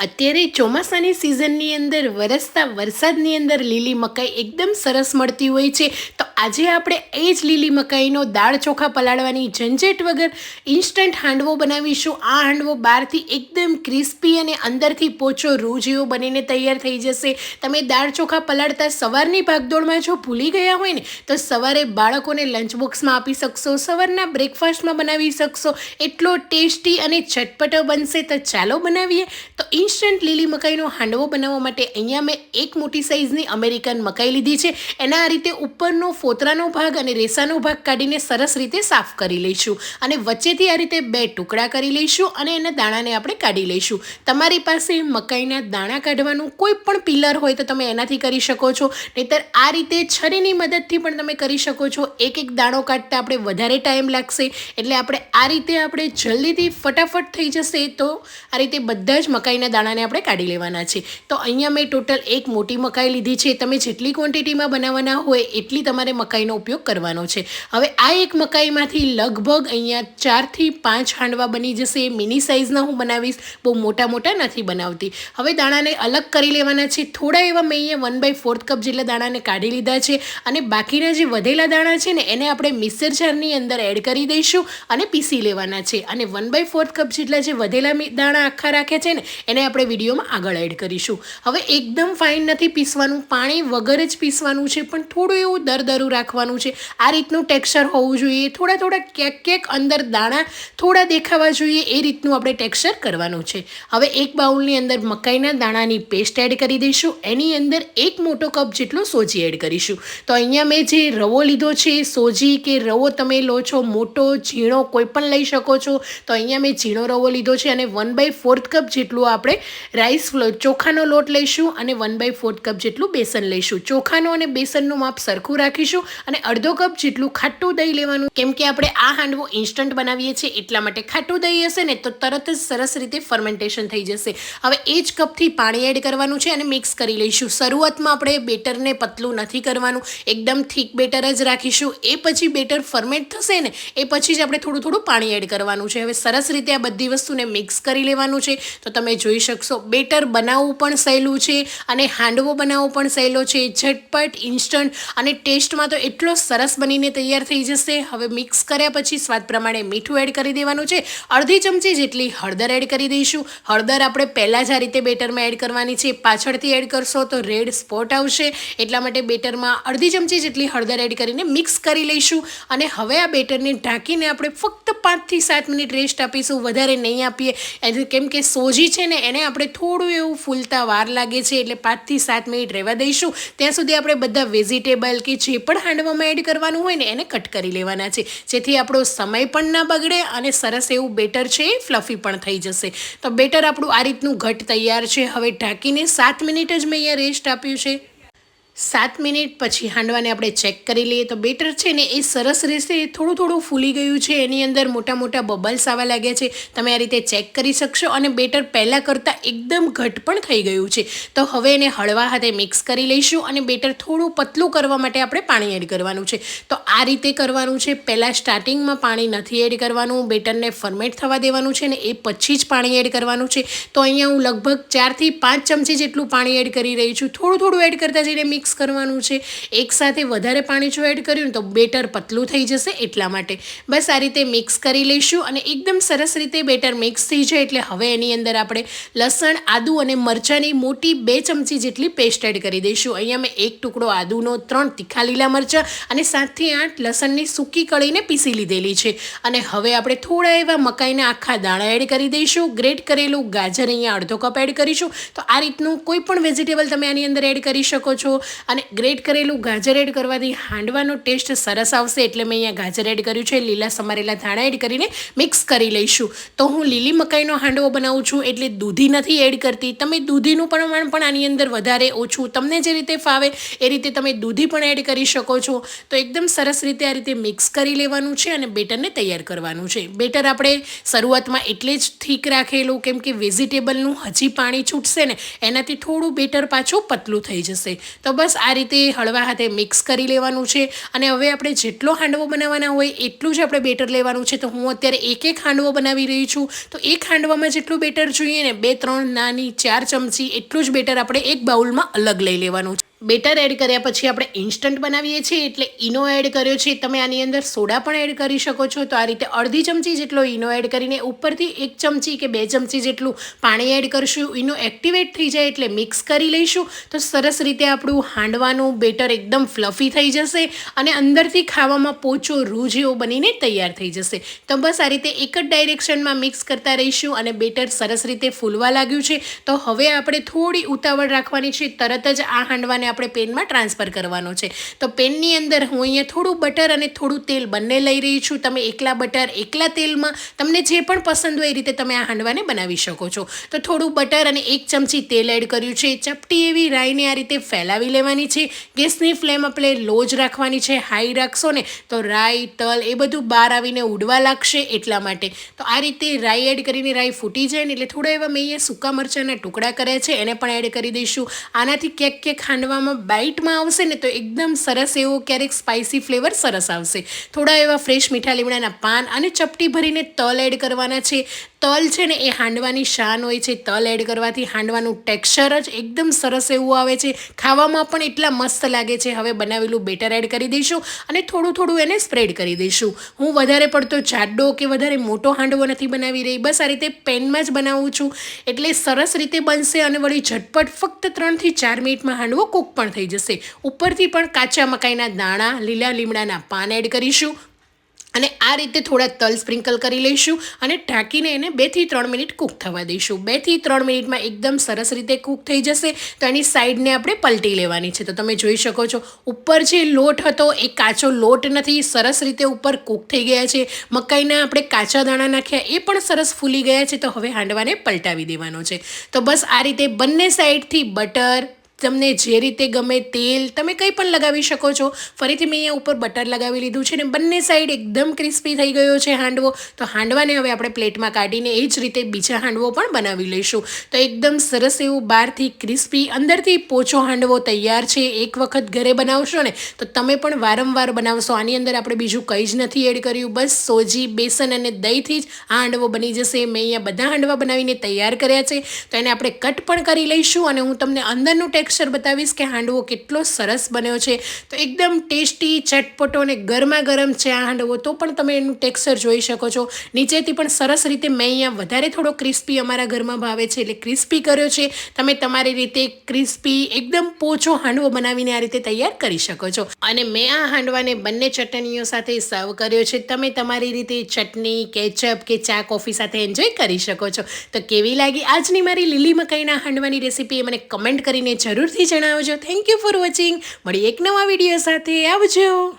અત્યારે ચોમાસાની સિઝનની અંદર વરસતા વરસાદની અંદર લીલી મકાઈ એકદમ સરસ મળતી હોય છે. આજે આપણે એ જ લીલી મકાઈનો દાળ ચોખા પલાળવાની ઝંઝટ વગર ઇન્સ્ટન્ટ હાંડવો બનાવીશું. આ હાંડવો બહારથી એકદમ ક્રિસ્પી અને અંદરથી પોચો રૂ બનીને તૈયાર થઈ જશે. તમે દાળ ચોખા પલાળતા સવારની ભાગદોડમાં જો ભૂલી ગયા હોય ને, તો સવારે બાળકોને લંચ બોક્સમાં આપી શકશો, સવારના બ્રેકફાસ્ટમાં બનાવી શકશો. એટલો ટેસ્ટી અને ચટપટો બનશે તો ચાલો બનાવીએ. તો ઇન્સ્ટન્ટ લીલી મકાઈનો હાંડવો બનાવવા માટે અહીંયા મેં એક મોટી સાઇઝની અમેરિકન મકાઈ લીધી છે. એના આ રીતે ઉપરનો ફોતરાનો ભાગ અને રેસાનો ભાગ કાઢીને સરસ રીતે સાફ કરી લઈશું અને વચ્ચેથી આ રીતે બે ટુકડા કરી લઈશું અને એના દાણાને આપણે કાઢી લઈશું. તમારી પાસે મકાઈના દાણા કાઢવાનું કોઈ પણ પિલર હોય તો તમે એનાથી કરી શકો છો. નહીતર આ રીતે છરીની મદદથી પણ તમે કરી શકો છો. એક એક દાણો કાઢતા આપણે વધારે ટાઈમ લાગશે. એટલે આપણે આ રીતે આપણે જલ્દીથી ફટાફટ થઈ જશે તો આ રીતે બધા જ મકાઈના દાણાને આપણે કાઢી લેવાના છે. તો અહીંયા મેં ટોટલ એક મોટી મકાઈ લીધી છે. તમે જેટલી ક્વોન્ટિટીમાં બનાવવાના હોય એટલી તમારે મકાઈનો ઉપયોગ કરવાનો છે. હવે આ એક મકાઈમાંથી લગભગ અહીંયા ચારથી પાંચ હાંડવા બની જશે. મિની સાઇઝના હું બનાવીશ. બહુ મોટા મોટા નથી બનાવતી. હવે દાણાને અલગ કરી લેવાના છે. થોડા એવા મેં અહીંયા વન બાય ફોર્થ કપ જેટલા દાણાને કાઢી લીધા છે અને બાકીના જે વધેલા દાણા છે ને, એને આપણે મિક્સર જારની અંદર એડ કરી દઈશું અને પીસી લેવાના છે. અને વન બાય ફોર્થ કપ જેટલા જે વધેલા દાણા આખા રાખ્યા છે ને, એને આપણે વિડીયોમાં આગળ એડ કરીશું. હવે એકદમ ફાઇન નથી પીસવાનું. પાણી વગર જ પીસવાનું છે, પણ થોડું એવું દરદરું રાખવાનું છે. આ રીતનું ટેક્સચર હોવું જોઈએ. થોડા થોડા ક્યાંક ક્યાંક અંદર દાણા થોડા દેખાવા જોઈએ. એ રીતનું આપણે ટેક્સચર કરવાનું છે. હવે એક બાઉલની અંદર મકાઈના દાણાની પેસ્ટ એડ કરી દઈશું. એની અંદર એક મોટો કપ જેટલો સોજી એડ કરીશું. તો અહીંયા મેં જે રવો લીધો છે, સોજી કે રવો તમે લો છો, મોટો, ઝીણો કોઈ પણ લઈ શકો છો, તો અહીંયા મેં ઝીણો રવો લીધો છે અને વન બાય ફોર્થ કપ જેટલું આપણે રાઈસ ચોખાનો લોટ લઈશું અને વન બાય ફોર્થ કપ જેટલું બેસન લઈશું. ચોખાનો અને બેસનનું માપ સરખું રાખીશું. અને અડધો કપ જેટલું ખાટું દહીં લેવાનું. કેમ કે આપણે આ હાંડવો ઇન્સ્ટન્ટ બનાવીએ છીએ, એટલા માટે ખાટું દહીં હશે ને તો તરત જ સરસ રીતે ફર્મેન્ટેશન થઈ જશે. હવે એ જ કપથી પાણી એડ કરવાનું છે અને મિક્સ કરી લઈશું. શરૂઆતમાં આપણે બેટરને પતલું નથી કરવાનું. એકદમ થીક બેટર જ રાખીશું. એ પછી બેટર ફર્મેન્ટ થશે ને, એ પછી જ આપણે થોડું થોડું પાણી એડ કરવાનું છે. હવે સરસ રીતે આ બધી વસ્તુને મિક્સ કરી લેવાનું છે. તો તમે જોઈ શકશો બેટર બનાવવું પણ સહેલું છે અને હાંડવો બનાવવો પણ સહેલો છે. ઝટપટ ઇન્સ્ટન્ટ અને ટેસ્ટમાં તો એટલો સરસ બનીને તૈયાર થઈ જશે. હવે મિક્સ કર્યા પછી સ્વાદ પ્રમાણે મીઠું એડ કરી દેવાનું છે. અડધી ચમચી જેટલી હળદર એડ કરી દઈશું. હળદર આપણે પહેલાં જ આ રીતે બેટરમાં એડ કરવાની છે. પાછળથી એડ કરશો તો રેડ સ્પોટ આવશે. એટલા માટે બેટરમાં અડધી ચમચી જેટલી હળદર એડ કરીને મિક્સ કરી લઈશું. અને હવે આ બેટરને ઢાંકીને આપણે ફક્ત પાંચથી સાત મિનિટ રેસ્ટ આપીશું. વધારે નહીં આપીએ. કેમ કે સોજી છે ને, એને આપણે થોડું એવું ફૂલતા વાર લાગે છે. એટલે પાંચથી સાત મિનિટ રહેવા દઈશું. ત્યાં સુધી આપણે બધા વેજીટેબલ કે જે પણ હાંડવામાં એડ કરવાનું હોય ને એને કટ કરી લેવાના છે. જેથી આપણો સમય પણ ના બગડે અને સરસ એવું બેટર છે એ ફ્લફી પણ થઈ જશે. તો બેટર આપણું આ રીતનું ઘટ તૈયાર છે. હવે ઢાંકીને સાત મિનિટ જ મેં અહીંયા રેસ્ટ આપ્યું છે. સાત મિનિટ પછી હાંડવાને આપણે ચેક કરી લઈએ તો બેટર છે ને એ સરસ રહેશે થોડું થોડું ફૂલી ગયું છે, એની અંદર મોટા મોટા બબલ્સ આવવા લાગ્યા છે, તમે આ રીતે ચેક કરી શકશો અને બેટર પહેલાં કરતાં એકદમ ઘટ પણ થઈ ગયું છે. તો હવે એને હળવા હાથે મિક્સ કરી લઈશું અને બેટર થોડું પતલું કરવા માટે આપણે પાણી એડ કરવાનું છે. તો આ રીતે કરવાનું છે, પહેલાં સ્ટાર્ટિંગમાં પાણી નથી એડ કરવાનું, બેટરને ફર્મેટ થવા દેવાનું છે ને એ પછી જ પાણી એડ કરવાનું છે. તો અહીંયા હું લગભગ ચારથી પાંચ ચમચી જેટલું પાણી એડ કરી રહી છું, થોડું થોડું એડ કરતા જઈને મિક્સ કરવાનું છે. એકસાથે વધારે પાણી જો એડ કર્યું ને તો બેટર પતલું થઈ જશે એટલા માટે. બસ આ રીતે મિક્સ કરી લઈશું અને એકદમ સરસ રીતે બેટર મિક્સ થઈ જાય એટલે હવે એની અંદર આપણે લસણ, આદુ અને મરચાંની મોટી બે ચમચી જેટલી પેસ્ટ એડ કરી દઈશું. અહીંયા મેં એક ટુકડો આદુનો, ત્રણ તીખા લીલા મરચાં અને સાતથી આઠ લસણની સૂકી કળીને પીસી લીધેલી છે. અને હવે આપણે થોડા એવા મકાઈના આખા દાણા એડ કરી દઈશું. ગ્રેટ કરેલું ગાજર અહીંયા અડધો કપ એડ કરીશું. તો આ રીતનું કોઈ પણ વેજીટેબલ તમે આની અંદર એડ કરી શકો છો. અને ગ્રેટ કરેલું ગાજર એડ કરવાથી હાંડવાનો ટેસ્ટ સરસ આવશે એટલે મેં અહીંયા ગાજર એડ કર્યું છે, લીલા સમારેલા ધાણા એડ કરીને મિક્સ કરી લઈશું. તો હું લીલી મકાઈનો હાંડવો બનાવું છું એટલે દૂધી નથી એડ કરતી. તમે દૂધીનું પ્રમાણ પણ આની અંદર વધારે ઓછું તમને જે રીતે ફાવે એ રીતે તમે દૂધી પણ એડ કરી શકો છો. તો એકદમ સરસ રીતે આ રીતે મિક્સ કરી લેવાનું છે અને બેટરને તૈયાર કરવાનું છે. બેટર આપણે શરૂઆતમાં એટલે જ ઠીક રાખેલું કેમ કે વેજીટેબલનું હજી પાણી છૂટશે ને, એનાથી થોડું બેટર પાછું પતલું થઈ જશે. તો બસ આ રીતે હળવા હાથે મિક્સ કરી લેવાનું છે. અને હવે આપણે જેટલો હાંડવો બનાવવાના હોય એટલું જ આપણે બેટર લેવાનું છે. તો હું અત્યારે એક એક હાંડવો બનાવી રહી છું. તો એક હાંડવામાં જેટલું બેટર જોઈએ ને, બે, ત્રણ, નાની, ચાર ચમચી એટલું જ બેટર આપણે એક બાઉલમાં અલગ લઈ લેવાનું છે. બેટર એડ કર્યા પછી આપણે ઇન્સ્ટન્ટ બનાવીએ છીએ, એટલે ઈનો એડ કર્યો છે, તમે આની અંદર સોડા પણ એડ કરી શકો છો, તો આ રીતે અડધી ચમચી જેટલો ઈનો એડ કરીને ઉપરથી એક ચમચી કે બે ચમચી જેટલું પાણી એડ કરશું, ઈનો એક્ટિવેટ થઈ જાય એટલે મિક્સ કરી લઈશું, તો સરસ રીતે આપણું હાંડવાનું બેટર એકદમ ફ્લફી થઈ જશે અને અંદરથી ખાવામાં પોચો રૂ બનીને તૈયાર થઈ જશે. તો બસ આ રીતે એક જ ડાયરેક્શનમાં મિક્સ કરતા રહીશું અને બેટર સરસ રીતે ફૂલવા લાગ્યું છે, તો હવે આપણે થોડી ઉતાવળ રાખવાની છે, તરત જ આ હાંડવાને આપણે પેનમાં ટ્રાન્સફર કરવાનો છે. તો પેનની અંદર હું અહીંયા થોડું બટર અને થોડું તેલ બંને લઈ રહી છું. તમે એકલા બટર, એકલા તેલમાં તમને જે પણ પસંદ હોય એ રીતે તમે આ હાંડવાને બનાવી શકો છો. તો થોડું બટર અને એક ચમચી તેલ એડ કર્યું છે. ચપટી એવી રાઈને આ રીતે ફેલાવી લેવાની છે. ગેસની ફ્લેમ આપણે લો જ રાખવાની છે. હાઈ રાખશો ને તો રાઈ, તલ એ બધું બહાર આવીને ઉડવા લાગશે એટલા માટે. તો આ રીતે રાઈ એડ કરીને રાઈ ફૂટી જાય ને એટલે થોડા એવા મેં અહીંયા સૂકા મરચાંના ટુકડા કર્યા છે. એને પણ એડ કરી દઈશું. આનાથી ક્યાંક ક્યાંક હાંડવામાં બાઇટમાં આવશે ને તો એકદમ સરસ એવો ક્યારેક સ્પાઇસી ફ્લેવર સરસ આવશે. થોડા એવા ફ્રેશ મીઠા લીમડાના પાન અને ચપટી ભરીને તલ એડ કરવાના છે. તલ છે ને એ હાંડવાની શાન હોય છે. તલ એડ કરવાથી હાંડવાનું ટેક્સચર જ એકદમ સરસ એવું આવે છે. ખાવામાં પણ એટલા મસ્ત લાગે છે. હવે બનાવેલું બેટર એડ કરી દઈશું અને થોડું થોડું એને સ્પ્રેડ કરી દઈશું. હું વધારે પડતો જાડો કે વધારે મોટો હાંડવો નથી બનાવી રહી. બસ આ રીતે પેનમાં જ બનાવું છું. એટલે સરસ રીતે બનશે અને વળી ઝટપટ ફક્ત ત્રણથી ચાર મિનિટમાં હાંડવો કૂક પણ થઈ જશે. ઉપરથી પણ કાચા મકાઈના દાણા, લીલા લીમડાના પાન એડ કરીશું અને આ રીતે થોડા તલ સ્પ્રિંકલ કરી લઈશું અને ઢાંકીને એને બેથી ત્રણ મિનિટ કૂક થવા દઈશું. બેથી ત્રણ મિનિટમાં એકદમ સરસ રીતે કૂક થઈ જશે. તો એની સાઈડને આપણે પલટી લેવાની છે. તો તમે જોઈ શકો છો, ઉપર જે લોટ હતો એ કાચો લોટ નથી, સરસ રીતે ઉપર કૂક થઈ ગયા છે. મકાઈના આપણે કાચા દાણા નાખ્યા એ પણ સરસ ફૂલી ગયા છે. તો હવે હાંડવાને પલટાવી દેવાનો છે. તો બસ આ રીતે બંને સાઈડથી બટર તમને જે રીતે ગમે તેલ તમે કંઈ પણ લગાવી શકો છો. ફરીથી મેં અહીંયા ઉપર બટર લગાવી લીધું છે ને બંને સાઈડ એકદમ ક્રિસ્પી થઈ ગયો છે હાંડવો. તો હાંડવાને હવે આપણે પ્લેટમાં કાઢીને એ જ રીતે બીજા હાંડવો પણ બનાવી લઈશું. તો એકદમ સરસ એવું બહારથી ક્રિસ્પી અંદરથી પોચો હાંડવો તૈયાર છે. એક વખત ઘરે બનાવશો ને તો તમે પણ વારંવાર બનાવશો. આની અંદર આપણે બીજું કંઈ જ નથી એડ કર્યું. બસ સોજી, બેસન અને દહીંથી જ આ હાંડવો બની જશે. મેં અહીંયા બધા હાંડવા બનાવીને તૈયાર કર્યા છે. તો એને આપણે કટ પણ કરી લઈશું અને હું તમને અંદરનું ટેક્સ ટેક્સચર બતાવીશ કે હાંડવો કેટલો સરસ બન્યો છે. તો એકદમ ટેસ્ટી ચટપટો અને ગરમા ગરમ છે આ હાંડવો. તો પણ તમે એનું ટેક્સચર જોઈ શકો છો. નીચેથી પણ સરસ રીતે મેં અહીંયા વધારે થોડો ક્રિસ્પી અમારા ઘરમાં ભાવે છે એટલે ક્રિસ્પી કર્યો છે. તમે તમારી રીતે ક્રિસ્પી એકદમ પોચો હાંડવો બનાવીને આ રીતે તૈયાર કરી શકો છો. અને મેં આ હાંડવાને બંને ચટણીઓ સાથે સર્વ કર્યો છે. તમે તમારી રીતે ચટણી, કેચઅપ કે ચા, કોફી સાથે એન્જોય કરી શકો છો. તો કેવી લાગી આજની મારી લીલી મકાઈના હાંડવાની રેસીપી મને કમેન્ટ કરીને જરૂરથી જણાવજો. થેન્ક યુ ફોર વોચિંગ મળી એક નવા વીડિયો સાથે. આવજો.